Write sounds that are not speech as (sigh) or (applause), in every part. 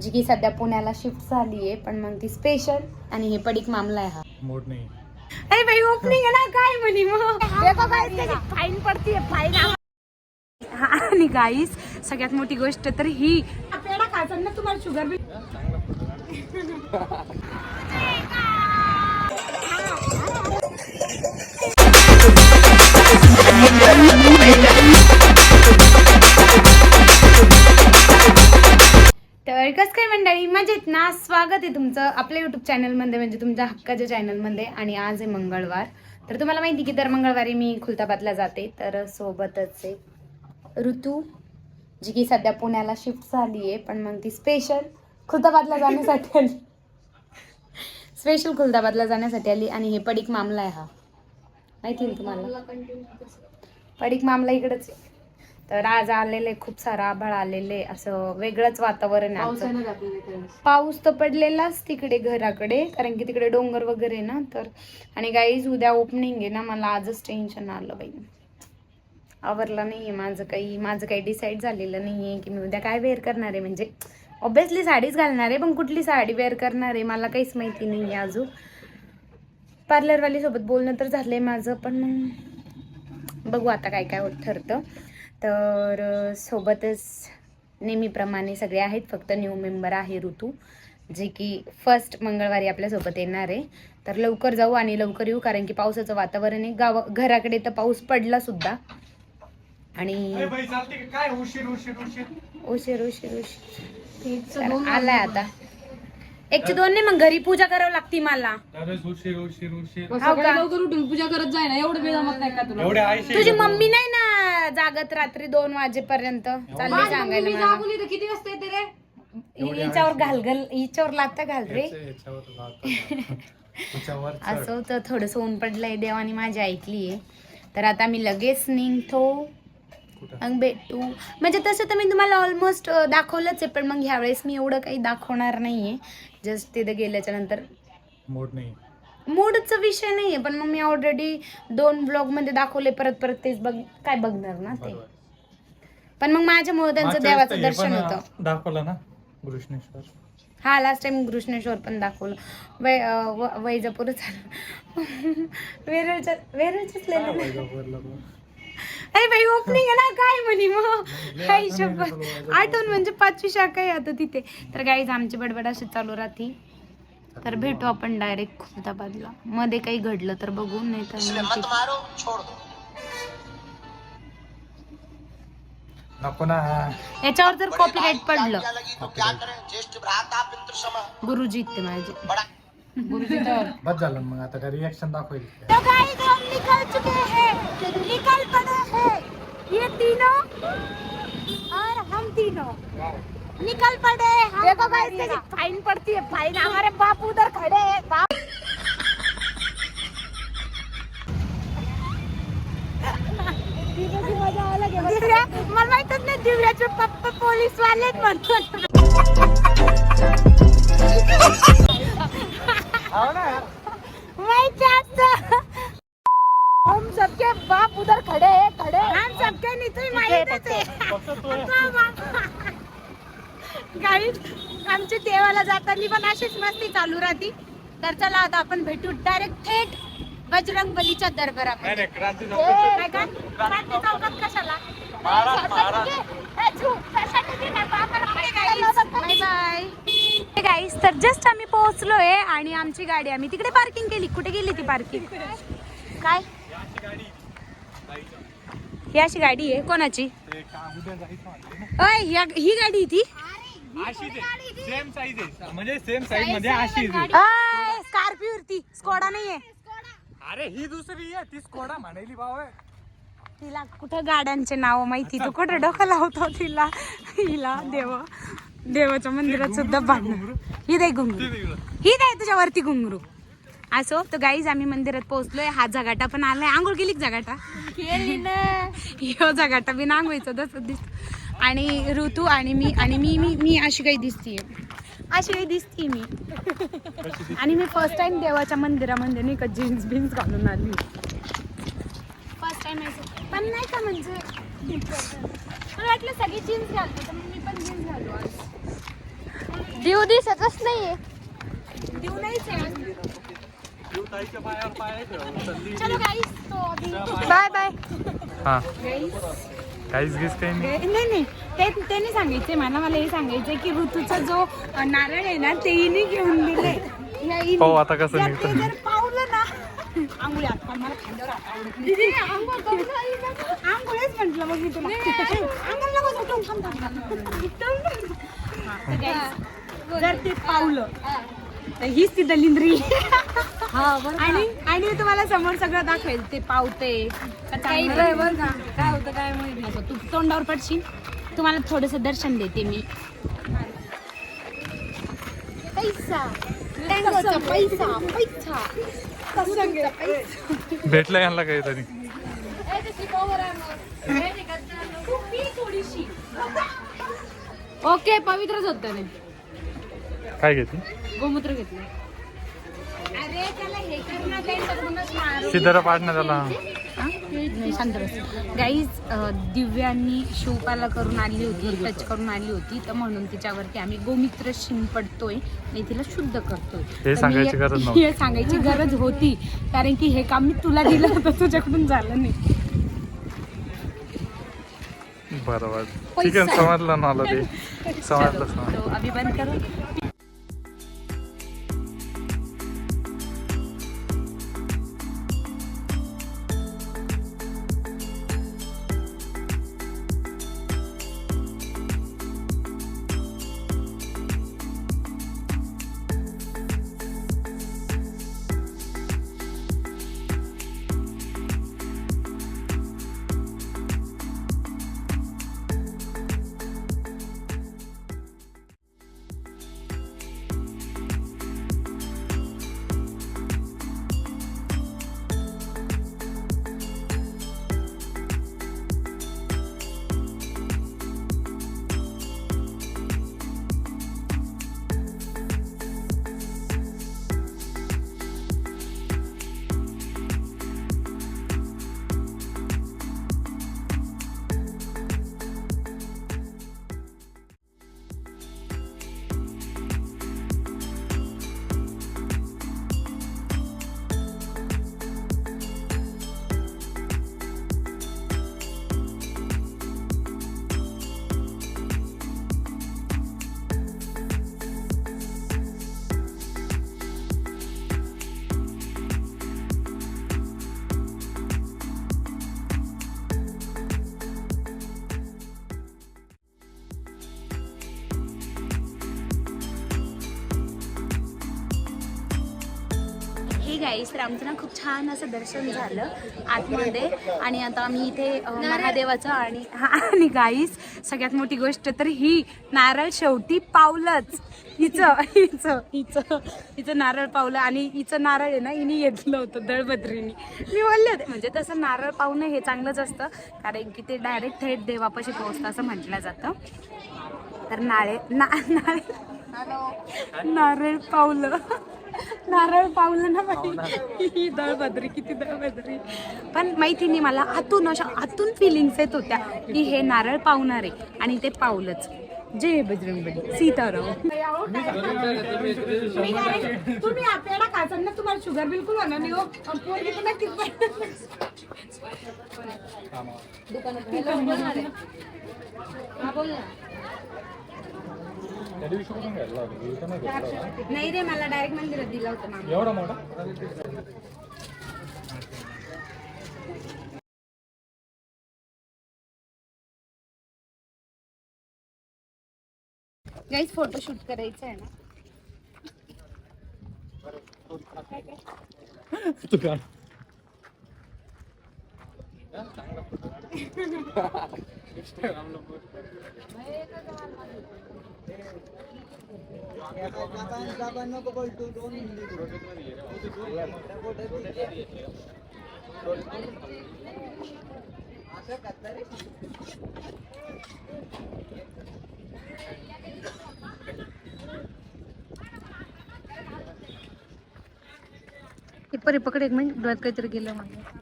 जी की सध्या पुण्याला शिफ्ट झाली आहे पण मग ती स्पेशल आणि हे पडीक मामला आहे हा. मोड नाही. अरे बाई ओपनिंग आहे ना काय म्हणी मग? फाईन पडतीये फाईन आणि गाईस सगळ्यात मोठी गोष्ट तर ही. पेढा खायचा ना तुम्हाला शुगर बी मजेत ना स्वागत आहे तुमचं आपल्या युट्यूब चॅनलमध्ये म्हणजे तुमच्या हक्काच्या चॅनलमध्ये आणि आज आहे मंगळवार. तर तुम्हाला माहिती की दर मंगळवारी मी खुलताबादला जाते. तर सोबतच आहे ऋतू जी की सध्या पुण्याला शिफ्ट झाली आहे पण मग ती स्पेशल खुलताबादला जाण्यासाठी आली. स्पेशल खुलताबादला जाण्यासाठी आली. आणि हे पडीक मामला आहे हा. माहिती आहे तुम्हाला? पडीक मामला इकडंच आहे. तर आज आलेले खूप सारा आभाळ आलेले असं वेगळंच वातावरण आहे. पाऊस तर पडलेलाच तिकडे घराकडे कारण की तिकडे डोंगर वगैरे आहे ना तर आणि गाईज उद्या ओपनिंग आहे ना मला आजच टेन्शन आलं बाई. आवरलं नाहीये माझं काही माझं काही डिसाईड झालेलं नाहीये की मी उद्या काय वेअर करणार आहे. म्हणजे ऑब्विसली साडीच घालणार आहे पण कुठली साडी वेअर करणार आहे मला काहीच माहिती नाही आहे अजून. पार्लरवाली सोबत बोलणं तर झालंय माझं पण मग बघू आता काय काय होत ठरतं. तर सोबतच नेहमीप्रमाणे सगळे आहेत. फक्त न्यू मेंबर आहे ऋतू जे की फर्स्ट मंगळवारी आपल्यासोबत येणार आहे. तर लवकर जाऊ आणि लवकर येऊ कारण की पावसाचं वातावरण आहे. गाव घराकडे तर पाऊस पडला सुद्धा. आणि काय? उशीर उशीर उशीर. उशीर उशीर उशीर. तर आलाय आता. एकचे दोन नाही मग घरी पूजा करावं लागती मला. त्यावेळेस उशीर उशीर उशीर. हो? लवकर उठून पूजा करत जाय ना. एवढं वेळ जमत नाही का तुला एवढे आयशी तुझी मम्मी नाही ना? जागत रात्री दोन वाजेपर्यंत. चालली सांगायला मी मला. जागून इथं किती वाजता येते रे? हिच्यावर घाल घाल हिच्यावर लागता घाल रे. याच्यावर लावतो. त्याच्यावर चढ. असं तर थोडंसं ऊन पडलंय देवाने माझी ऐकली आहे. तर आता मी लगेच निघतो. कुठं? मग भेटू. म्हणजे तसं तर मी तुम्हाला ऑलमोस्ट दाखवलंच आहे पण मग ह्यावेळेस मी एवढं काही दाखवणार नाहीये. जस्ट तिथे गेल्याच्यानंतर. मोड नाही. मूडचा विषय नाहीये पण मग मी ऑलरेडी दोन ब्लॉगमध्ये दाखवले परत परत तेच बघ काय बघणार ना ते. पण मग माझ्यामुळे त्यांचं मागच्या देवाचं वेळेस दर्शन पण, होतं. दाखवलं ना कृष्णेश्वर हा लास्ट टाइम कृष्णेश्वर पण दाखवलं. वै अं, व- वैजापूर झालं. वेरूळच्या वेरूळच्याच काय लेलं. वैजापूरला पण? अरे बाई ओपनिंग आहे ना काय म्हणी मग? शपथ आठवण म्हणजे पाचवी शाखा आहे आता तिथे. तर गाईज आमची बडबड अशी चालू राहते. तर भेटू आपण डायरेक्ट खुलताबादला मध्ये काही घडलं तर बघू नाही तर नको ना. याच्यावर जर कॉपीराईट पडलं. गुरुजी ते माझे. गुरुजी तर बस झालं मग आता काय रिॲक्शन दाखवेल. तो गाइस हम निकल चुके हैं निकल पड़े हैं। ये तीनों और हम तीनों। निकल पड़े देखो गाइस फाइन पड़ती है फाइन हमारे बाप उधर खड़े हैं बाप। दिव्या मला माहितच नाही दिव्याचे पप्पा पोलीस वाले म्हणतो हम सबके बाप उधर खड़े हैं खड़े हम सबके नहीं तुम्ही माहितच आहे गाईड आमच्या देवाला जाताना पण अशीच मस्ती चालू राहती. तर चला आता आपण भेटू डायरेक्ट थेट बजरंग बलीच्या दरबारात नाही नाही क्रांती काय का? क्रांती चौकात कशाला? बाय गाईस तर जस्ट आम्ही पोहोचलोय आणि आमची गाडी आम्ही तिकडे पार्किंग केली. कुठे गेली ती पार्किंग काय? ही अशी गाडी आहे. कोणाची? अय या- ही गाडी आहे ती? सेम साईज आहे. म्हणजे सेम साईजमध्ये अशीच आहे. स्कॉर्पिओ ती स्कोडा नाहीये. अरे ही दुसरी आहे. ती स्कोडा म्हणाली भाऊ तिला कुठं गाड्यांचे नाव माहिती? तू कुठं डोकं लावतो तिला? हिला देव. देवाच्या मंदिरात सुद्धा बांधणं ही दे घुंगरू. ही दे तुझ्यावरती घुंगरू. असो तर गाईज आम्ही मंदिरात पोहोचलोय. हा झगाटा पण आलाय. आंघोळ केली का झगाटा ह्यो झगाटा बिन आंघोळीचा तसं दिसत. आणि ऋतू आणि मी आणि मी मी मी अशी काही दिसतीये. अशी काही दिसतीये मी. (laughs) आणि मी फर्स्ट टाइम देवाच्या मंदिरामध्ये नाही का जीन्स बिन्स घालून आली. फर्स्ट टाइम पण नाही का म्हणजे मला वाटलं सगळी जीन्स घालते तर मग मी पण जीन्स घालू आज. देव दिसतच नाहीये. देव पाय ठेव. सल्ली. बाय बाय हा. काहीच गीस काही नाही. नाही नाही. ते त्यांनी सांगायचंय मला मला हे सांगायचंय की ऋतूचा जो नारळ आहे ना ते हिने घेऊन दिले. पाहू आता कसं निघतं. जर पावलं ना. आंघोळी पाड, मला खांद्यावर हात आवडत नाही. आंघोळीच म्हटलं मग मी तुला. नको जाऊ. हा, तर guys, जर ते पावलं तर हीच ती दलिंद्री. आणि आणि मी तुम्हाला समोर सगळं दाखवेल. ते पावते का चांगलं? बरं का. काय होतं काय माहिती नको तू तोंडावर पडशील. तुम्हाला थोडस दर्शन देते मी. पैसा. टँगोचा पैसा पैसा. कशाचा पैसा. भेटलं यांना काहीतरी ओके पवित्रच होत काय घेते गोमूत्र घेतलं. नाही शांत बस. गाईज दिव्यांनी शिवपाला करून आली होती टच करून आली होती. तर म्हणून तिच्यावरती आम्ही गोमित्र शिंपडतोय आणि तिला शुद्ध करतोय. हे सांगायची गरज नव्हती. हे सांगायची गरज होती कारण की हे काम मी तुला दिलं होतं तुझ्याकडून झालं नाही. बरोबर. ठीक आहे समजलं ना मला ते. (laughs) समजलं समजलं. तो अभी बंद करो. गाईस तर आमचं ना खूप छान असं दर्शन झालं आतमध्ये. आणि आता आम्ही इथे महादेवाचं आणि हा आणि गाईस सगळ्यात मोठी गोष्ट तर ही नारळ शेवटी पावलंच. हिचं हिचं हिचं हिचं नारळ पावलं आणि हिचं नारळ आहे ना हिने घेतलं होतं दळभद्रीने मी बोलले होते म्हणजे तसं नारळ पावणं हे चांगलंच असतं कारण की ते डायरेक्ट थेट देवापाशी पोहोचतं असं म्हटलं जातं. तर नाळे ना नाळे. नारळ पावलं. नारळ पावलं ना बाई. ही दळभद्री किती दळभद्री पण माहिती नाही मला आतून अशा आतून फिलिंग्स येत होत्या की हे नारळ पावणार आहे आणि ते पावलंच. जय बजरंगबली. सीताराम. तुम्ही आपल्याला खाचाल ना तुम्हाला शुगर बिलकुल होणार नाही हो. पोरगी पण नक्कीच त्या दिवशी कुठून घ्यायला लागलं? इथं नाही घेतला होता. नाही रे मला डायरेक्ट मंदिरात दिला होता मामा एवढा मोठा गाईज फोटोशूट करायचं आहे ना तू का एक (laughs) परी पकड एक मिनिट डोळ्यात काहीतरी गेलं म्हणजे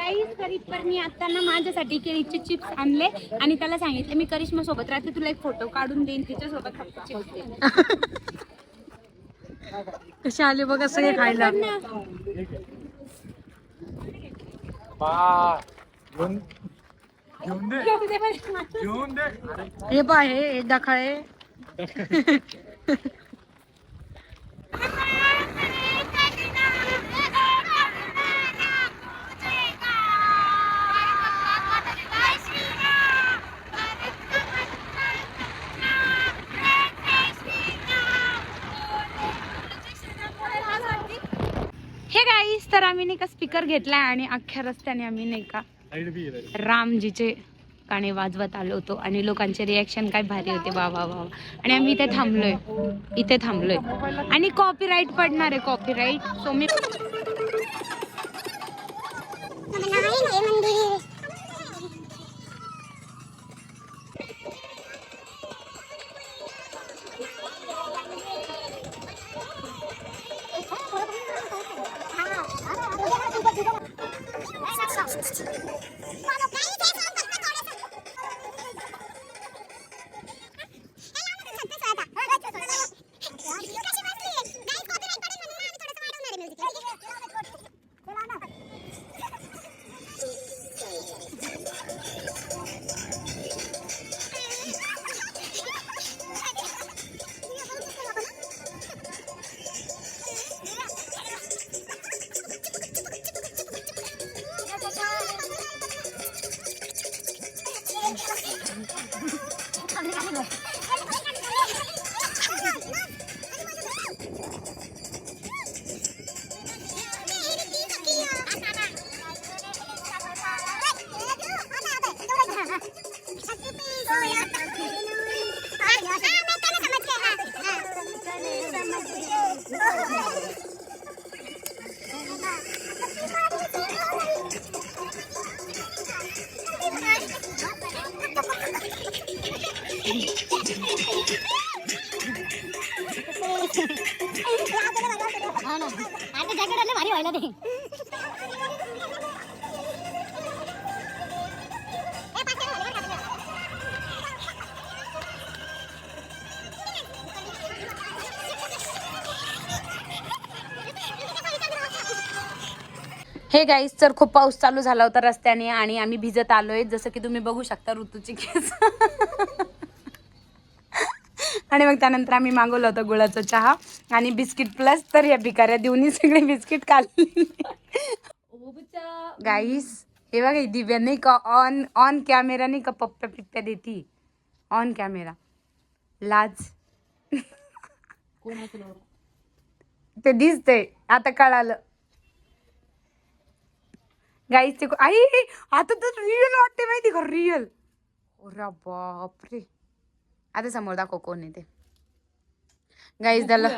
तर इथपर्यंत तर मी आता ना माझ्यासाठी केळीचे चिप्स आणले आणि त्याला सांगितले मी करिश्मा सोबत राहते तुला एक फोटो काढून देईन तिच्यासोबत फक्त चिप्स दे कसे आले बघा सगळे खायला. बा घेऊन घेऊन दे. घेऊन दे अरे, हे पा हे एकदा खाळे (laughs) हे गाईस तर आम्ही नाही का स्पीकर घेतलाय आणि अख्ख्या रस्त्याने आम्ही नाही का. रामजीचे गाणे वाजवत आलो होतो आणि लोकांचे रिॲक्शन काय भारी होते वा वा वा वा. आणि आम्ही इथे थांबलोय इथे थांबलोय आणि कॉपीराईट पडणार आहे कॉपीराईट सो मी हे गाईस तर खूप पाऊस चालू झाला होता रस्त्याने आणि आम्ही भिजत आलोय. जसं की तुम्ही बघू शकता ऋतूची केस. आणि मग त्यानंतर आम्ही मागवलं होतं गुळाचा चहा आणि बिस्किट प्लस तर या भिकाऱ्या देऊनही सगळे बिस्किट खाल्ली. गाईस हे बघा दिव्या नाही का ऑन ऑन कॅमेरा नाही का पप्प्या पिप्प्या देती. ऑन कॅमेरा लाज. ते दिसतंय. आता कळालं. गाईस ते आई आता तर रिअल वाटते माहिती का? रिअल ओरा बापरे. आता समोर दाखव कोण आहे ते. गाईस त्याला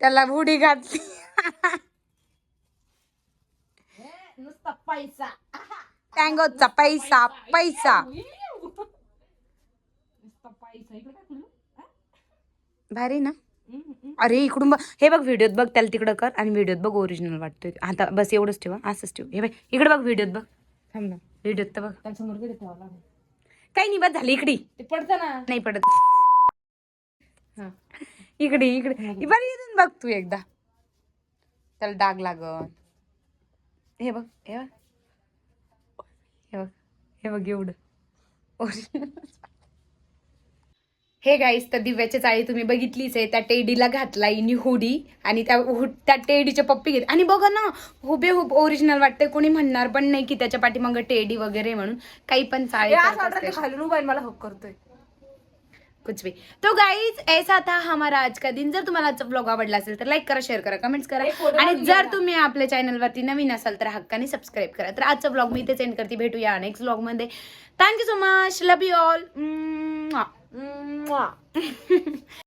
त्याला बुडी घातली. नुसता पैसा. टँगोचा पैसा पैसा? भारी ना? अरे इकडून बघ. हे बघ व्हिडिओत बघ त्याला तिकडं कर आणि व्हिडिओत बघ ओरिजिनल वाटतोय. आता बस एवढंच ठेवा असंच ठेव. हे बघ इकडे बघ व्हिडिओत बघ. थांब ना. व्हिडिओत तर बघ. त्याला समोर गेले ठेवा लागेल काही नाही बस झाली इकडे. ते पडतं ना. नाही पडत. हा. इकडे इकडे. बरं इथून बघ तू एकदा. त्याला डाग लागन हे बघ हे बघ. हे बघ हे बघ एवढं. Original. हे गाईस तर दिव्याची चाळी तुम्ही बघितलीच आहे त्या टेडीला घातला इनी हुडी आणि त्या त्या टेडीचे पप्पी घेत आणि बघा ना हुबे हुब ओरिजिनल वाटते कोणी म्हणणार पण नाही की त्याच्या पाठीमागं टेडी वगैरे म्हणून. काही पण चाळी मोबाईल मला हक करतोय. कुछ भी. तो गाईज ऐसा था हमारा आज का दिन. जर तुम्हाला आजचा ब्लॉग आवडला असेल तर लाईक करा शेअर करा कमेंट्स करा. आणि जर. तुम्ही आपल्या चॅनलवरती नवीन असाल तर हक्काने सबस्क्राईब करा. तर आजचा ब्लॉग मी इथे सेंड करते. भेटूया नेक्स्ट ब्लॉगमध्ये. Thank you so much love you all 嗯哇。